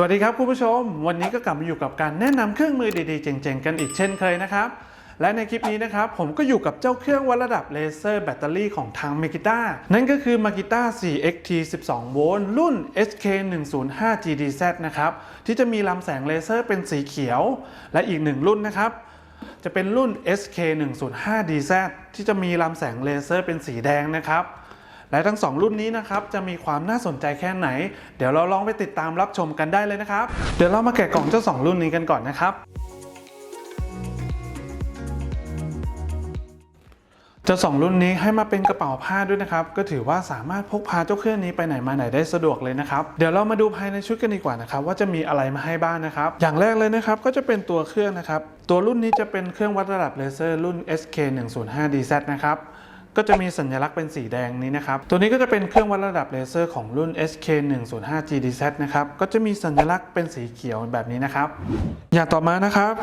สวัสดีครับคุณผู้ชม วันนี้ก็กลับมาอยู่กับการแนะนำเครื่องมือดีๆ เจ๋งๆ กันอีกเช่นเคยนะครับ และในคลิปนี้นะครับ ผมก็อยู่กับเจ้าเครื่องวัดระดับเลเซอร์แบตเตอรี่ของทาง m a กิต้านั่นก็คือ Makita 4XT 12 โวลต์รุ่น SK 105 GDZ นะครับ ที่จะมีลำแสงเลเซอร์เป็นสีเขียว และอีกหนึ่งรุ่นนะครับ จะเป็นรุ่น SK 105 DZ ที่จะมีลำแสงเลเซอร์เป็นสีแดงนะครับ และทั้ง 2 รุ่นนี้นะครับจะมีความน่าสนใจแค่ไหน เดี๋ยวเราลองไปติดตามรับชมกันได้เลยนะครับ เดี๋ยวเรามาแกะกล่องเจ้า 2 รุ่นนี้กันก่อนนะครับเจ้าสองรุ่นนี้ให้มาเป็นกระเป๋าผ้าด้วยนะครับ ก็ถือว่าสามารถพกพาเจ้าเครื่องนี้ไปไหนมาไหนได้สะดวกเลยนะครับ เดี๋ยวเรามาดูภายในชุดกันดีกว่านะครับ ว่าจะมีอะไรมาให้บ้างนะครับ อย่างแรกเลยนะครับก็จะเป็นตัวเครื่องนะครับ ตัวรุ่นนี้จะเป็นเครื่องวัดระดับเลเซอร์รุ่น SK 105 DZ นะครับ ก็จะมีสัญลักษณ์เป็นสีแดงนี้นะครับ ตัวนี้ก็จะเป็นเครื่องวัดระดับเลเซอร์ของรุ่น SK 105 GDZ นะครับ ก็จะมีสัญลักษณ์เป็นสีเขียวแบบนี้นะครับ อย่างต่อมานะครับ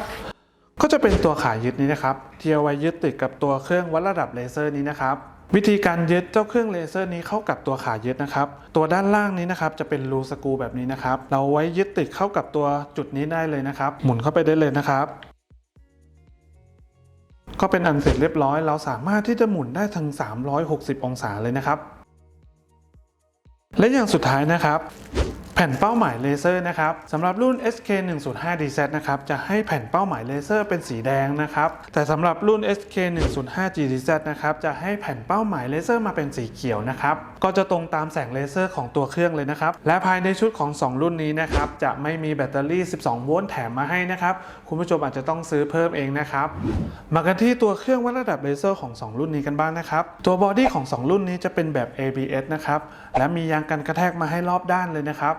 ก็จะเป็นตัวขายึดนี้นะครับที่เอาไว้ยึดติดกับตัวเครื่องวัดระดับเลเซอร์นี้นะครับวิธีการยึดเจ้าเครื่องเลเซอร์นี้เข้ากับตัวขายึดนะครับ ตัวด้านล่างนี้นะครับจะเป็นรูสกูแบบนี้นะครับ เราไว้ยึดติดเข้ากับตัวจุดนี้ได้เลยนะครับ หมุนเข้าไปได้เลยนะครับ ก็เป็นอันเสร็จเรียบร้อย เราสามารถที่จะหมุนได้ถึง 360 องศาเลยนะครับ และอย่างสุดท้ายนะครับ แผ่นเป้าหมายเลเซอร์นะครับสำหรับรุ่น SK 105 DZ นะครับจะให้แผ่นเป้าหมายเลเซอร์เป็นสีแดงนะครับแต่สำหรับรุ่น SK 105 GDZ นะครับจะให้แผ่นเป้าหมายเลเซอร์มาเป็นสีเขียวนะครับก็จะตรงตามแสงเลเซอร์ของตัวเครื่องเลยนะครับและภายในชุดของ 2 รุ่นนี้นะครับจะไม่มีแบตเตอรี่ 12 โวลต์แถมมาให้นะครับคุณผู้ชมอาจจะต้องซื้อเพิ่มเองนะครับมากันที่ตัวเครื่องวัดระดับเลเซอร์ของ 2 รุ่นนี้กันบ้างนะครับตัวบอดี้ของ 2 รุ่นนี้จะเป็นแบบ ABS นะครับและมียางกันกระแทกมาให้รอบด้านเลยนะครับ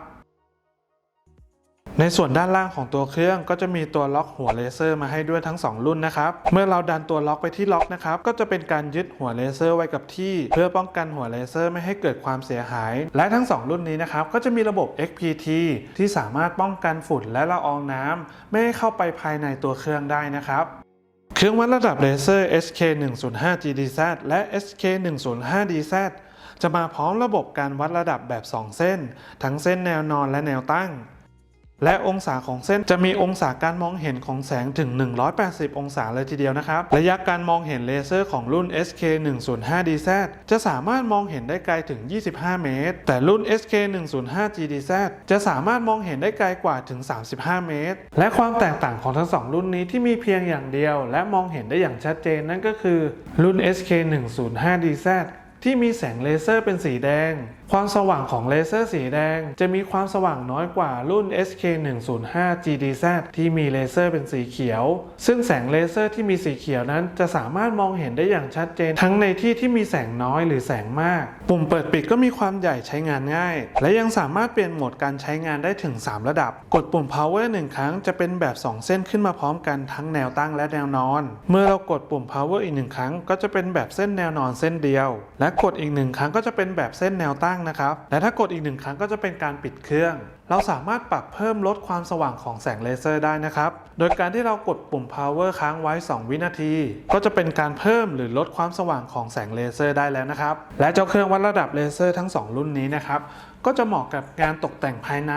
ในส่วนด้านล่างของตัวเครื่องก็จะมีตัวล็อกหัวเลเซอร์มาให้ด้วยทั้ง 2 รุ่นนะครับ เมื่อเราดันตัวล็อกไปที่ล็อกนะครับก็จะเป็นการยึดหัวเลเซอร์ไว้กับที่ เพื่อป้องกันหัวเลเซอร์ไม่ให้เกิดความเสียหาย และทั้ง 2 รุ่นนี้นะครับก็จะมีระบบ XPT ที่สามารถป้องกันฝุ่นและละอองน้ำไม่ให้เข้าไปภายในตัวเครื่องได้นะครับเครื่องวัดระดับเลเซอร์ SK 105 GDZ และ SK 105 DZ จะมาพร้อมระบบการวัดระดับแบบ 2 เส้น ทั้งเส้นแนวนอนและแนวตั้ง และองศาของเส้นจะมีองศาการมองเห็นของแสงถึง 180 องศาเลยทีเดียวนะครับ ระยะการมองเห็นเลเซอร์ของรุ่น SK 105 DZ จะสามารถมองเห็นได้ไกลถึง 25 เมตร แต่รุ่น SK 105 GDZ จะสามารถมองเห็นได้ไกลกว่าถึง 35 เมตร และความแตกต่างของทั้งสองรุ่นนี้ที่มีเพียงอย่างเดียว และมองเห็นได้อย่างชัดเจนนั่นก็คือรุ่น SK 105 DZ ที่มีแสงเลเซอร์เป็นสีแดงความสว่างของเลเซอร์สีแดง จะมีความสว่างน้อยกว่ารุ่น SK 105 GDZ ที่มีเลเซอร์เป็นสีเขียว ซึ่งแสงเลเซอร์ที่มีสีเขียวนั้น จะสามารถมองเห็นได้อย่างชัดเจน ทั้งในที่ที่มีแสงน้อยหรือแสงมาก ปุ่มเปิดปิดก็มีความใหญ่ใช้งานง่าย และยังสามารถเปลี่ยนโหมดการใช้งานได้ถึง 3 ระดับ กดปุ่ม power 1 ครั้งจะเป็นแบบ 2 เส้นขึ้นมาพร้อมกันทั้งแนวตั้งและแนวนอน เมื่อเรากดปุ่ม power อีกหนึ่งครั้ง ก็จะเป็นแบบเส้นแนวนอนเส้นเดียว และกดอีกหนึ่งครั้งก็จะเป็นแบบเส้นแนวตั้งนะครับ และถ้ากดอีกหนึ่งครั้งก็จะเป็นการปิดเครื่อง เราสามารถปรับเพิ่มลดความสว่างของแสงเลเซอร์ได้นะครับ โดยการที่เรากดปุ่ม power ค้างไว้ 2 วินาที ก็จะเป็นการเพิ่มหรือลดความสว่างของแสงเลเซอร์ได้แล้วนะครับ และเจ้าเครื่องวัดระดับเลเซอร์ทั้ง 2 รุ่นนี้นะครับ ก็จะเหมาะกับงานตกแต่งภายใน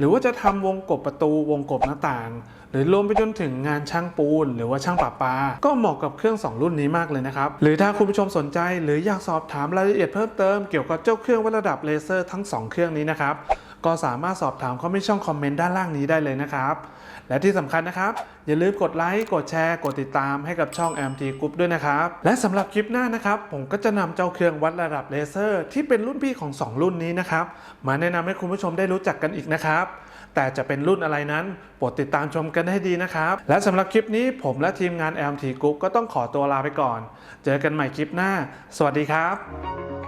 หรือว่าจะทำวงกบประตูวงกบหน้าต่าง หรือรวมไปจนถึงงานช่างปูน หรือว่าช่างประปา ก็เหมาะกับเครื่อง 2 รุ่นนี้มากเลยนะครับ หรือถ้าคุณผู้ชมสนใจ หรืออยากสอบถามรายละเอียดเพิ่มเติมเกี่ยวกับเจ้าเครื่องวัดระดับเลเซอร์ทั้ง 2 เครื่องนี้นะครับ ก็สามารถสอบถามเข้าไปช่องคอมเมนต์ด้านล่างนี้ได้เลยนะครับ และที่สำคัญนะครับ อย่าลืมกดไลค์กดแชร์ กดติดตามให้กับช่อง MT Group ด้วยนะครับ และสำหรับคลิปหน้านะครับ ผมก็จะนำเจ้าเครื่องวัดระดับเลเซอร์ ที่เป็นรุ่นพี่ของ 2 รุ่นนี้นะครับ มาแนะนำให้คุณผู้ชมได้รู้จักกันอีกนะครับแต่จะเป็นรุ่นอะไรนั้นโปรดติดตามชมกันให้ดีนะครับ และสำหรับคลิปนี้ผมและทีมงาน MT Group ก็ต้องขอตัวลาไปก่อน เจอกันใหม่คลิปหน้า สวัสดีครับ